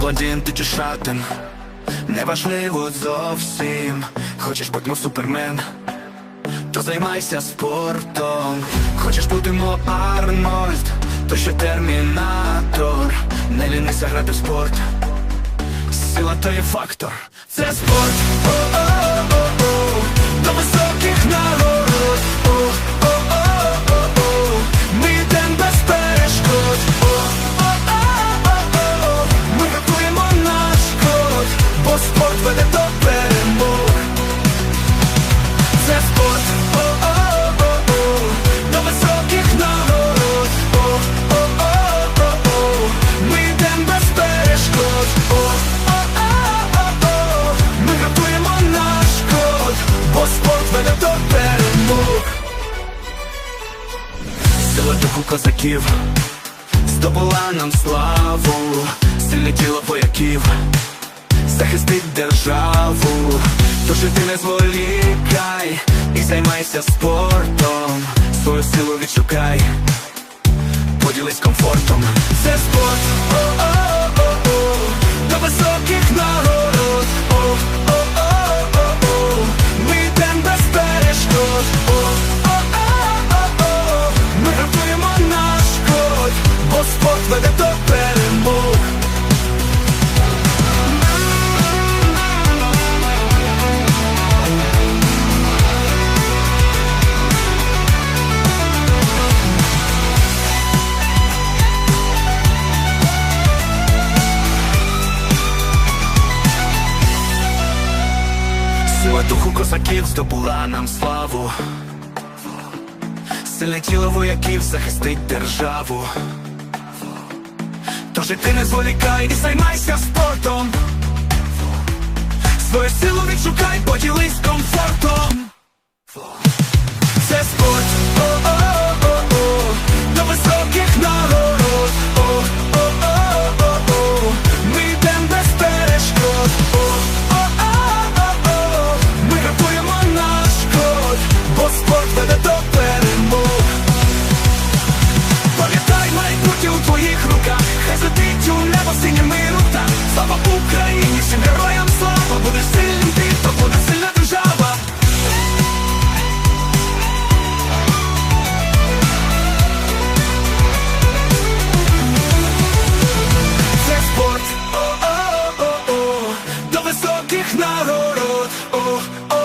блондин чи шатен. Неважливо зовсім, хочеш бути мов супермен, то займайся спортом, хочеш бути мов Арнольд, то ще термінатор, не лінися грати в спорт, сила то є фактор, це спорт. козаків, здобула нам славу, сильне тіло вояків, захистить державу, тож ти не зволікай і займайся спортом, свою силу відшукай, поділись комфортом, це спорт. Сила духу козаків здобула нам славу, сильне тіло вояків захистить державу. Тож і ти не зволікай і займайся спортом. Свою силу відшукай, поділись комфортом. oh, oh, oh.